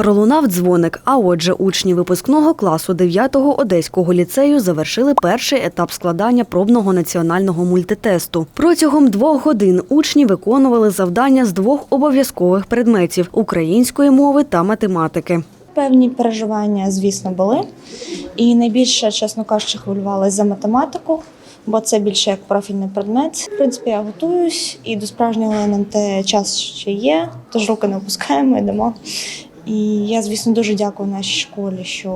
Пролунав дзвоник, а отже, учні випускного класу 9-го Одеського ліцею завершили перший етап складання пробного національного мультитесту. Протягом двох годин учні виконували завдання з двох обов'язкових предметів української мови та математики. Певні переживання, звісно, були. І найбільше, чесно кажучи, хвилювалася за математику, бо це більше як профільний предмет. В принципі, я готуюсь і до справжнього НМТ час ще є, тож руки не опускаємо, йдемо. І я, звісно, дуже дякую нашій школі, що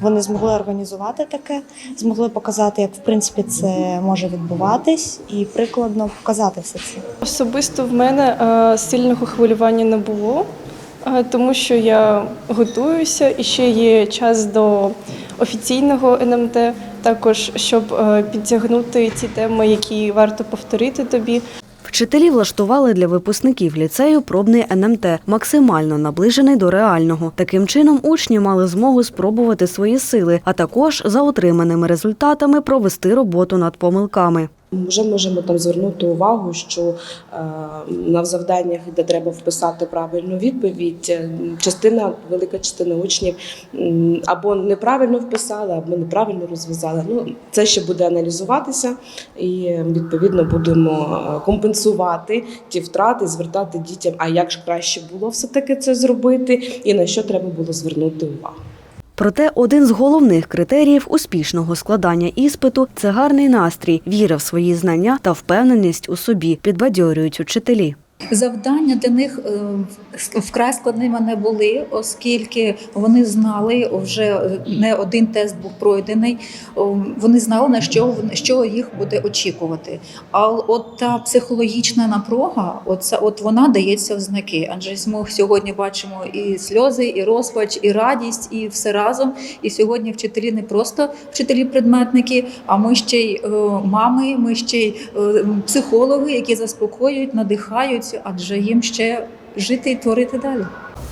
вони змогли організувати таке, змогли показати, як в принципі це може відбуватись, і прикладно показати все це. Особисто в мене е, сильного хвилювання не було, е, тому що я готуюся і ще є час до офіційного НМТ, також щоб е, підтягнути ті теми, які варто повторити тобі. Вчителі влаштували для випускників ліцею пробний НМТ, максимально наближений до реального. Таким чином, учні мали змогу спробувати свої сили, а також за отриманими результатами провести роботу над помилками. Вже можемо там звернути увагу, що е, на завданнях, де треба вписати правильну відповідь, е, частина, велика частина учнів або неправильно вписала, або неправильно розв'язала. Ну це ще буде аналізуватися, і відповідно будемо е, компенсувати ті втрати, звертати дітям, а як ж краще було все таки це зробити, і на що треба було звернути увагу. Проте один з головних критеріїв успішного складання іспиту це гарний настрій, віра в свої знання та впевненість у собі, підбадьорюють учителі. Завдання для них е, вкрай складними не були, оскільки вони знали вже не один тест був пройдений. Вони знали на що що їх буде очікувати. А от та психологічна напруга, оце от вона дається в знаки. Адже ми сьогодні бачимо і сльози, і розпач, і радість, і все разом. І сьогодні вчителі не просто вчителі-предметники, а ми ще й е, мами, ми ще й е, психологи, які заспокоюють, надихають, адже їм ще жити і творити далі.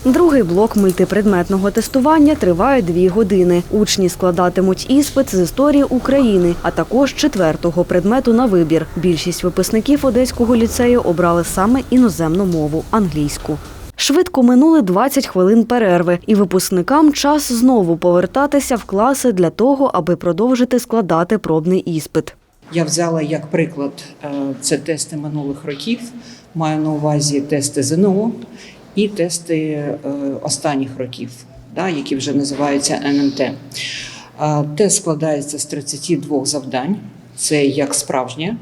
Другий блок мультипредметного тестування триває дві години. Учні складатимуть іспит з історії України, а також четвертого предмету на вибір. Більшість випускників Одеського ліцею обрали саме іноземну мову англійську. Швидко минули 20 хвилин перерви, і випускникам час знову повертатися в класи для того, аби продовжити складати пробний іспит. Я взяла як приклад е, це тести минулих років. Маю на увазі тести ЗНО і тести е, останніх років, які вже називаються НМТ. Е, Тест складається з 32 завдань. Це як справжнє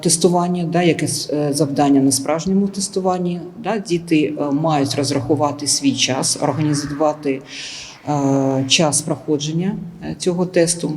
тестування, да, яке завдання на справжньому тестуванні. Діти мають розрахувати свій час, організувати час проходження цього тесту.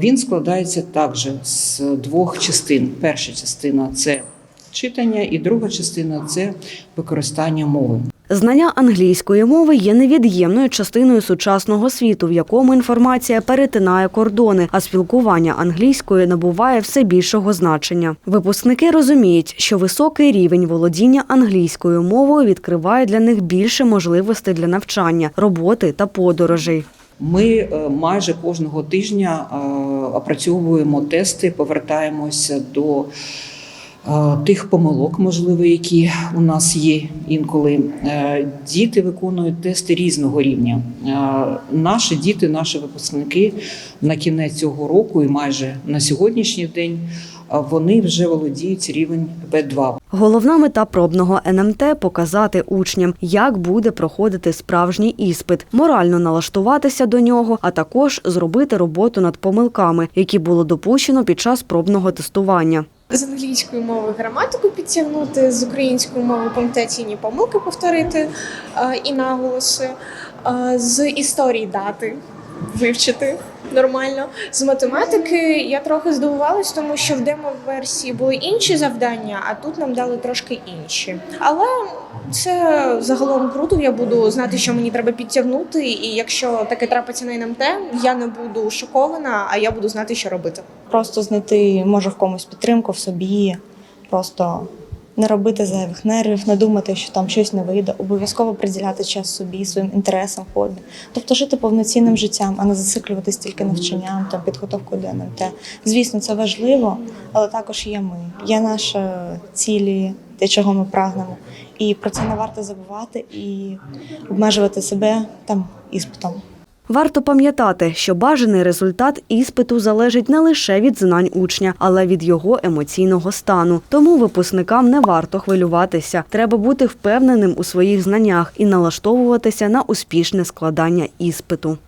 Він складається також з двох частин. Перша частина це читання, і друга частина це використання мови. Знання англійської мови є невід'ємною частиною сучасного світу, в якому інформація перетинає кордони, а спілкування англійською набуває все більшого значення. Випускники розуміють, що високий рівень володіння англійською мовою відкриває для них більше можливостей для навчання, роботи та подорожей. Ми е, майже кожного тижня е, опрацьовуємо тести, повертаємося до е, тих помилок, можливо, які у нас є інколи. Діти виконують тести різного рівня. Наші діти, наші випускники на кінець цього року і майже на сьогоднішній день вони вже володіють рівень Б2. Головна мета пробного НМТ показати учням, як буде проходити справжній іспит, морально налаштуватися до нього, а також зробити роботу над помилками, які було допущено під час пробного тестування. з англійської мови граматику підтягнути, з української мови пунктуаційні помилки повторити е, і наголоси, е, з історії дати вивчити нормально. З математики я трохи здивувалась, тому що в демо-версії були інші завдання, а тут нам дали трошки інші. Але це загалом круто. Я буду знати, що мені треба підтягнути, і якщо таке трапиться на НМТ, я не буду шокована, а я буду знати, що робити. Просто знайти може в комусь підтримку в собі, просто не робити зайвих нервів, не думати, що там щось не вийде, обов'язково приділяти час собі, своїм інтересам, хобі. Тобто жити повноцінним життям, а не зациклюватись тільки навчанням, там підготовкою до НМТ. Звісно, це важливо, але також є ми, є наші цілі, те, чого ми прагнемо. І про це не варто забувати і обмежувати себе там іспитом. Варто пам'ятати, що бажаний результат іспиту залежить не лише від знань учня, але від його емоційного стану. Тому випускникам не варто хвилюватися. Треба бути впевненим у своїх знаннях і налаштовуватися на успішне складання іспиту.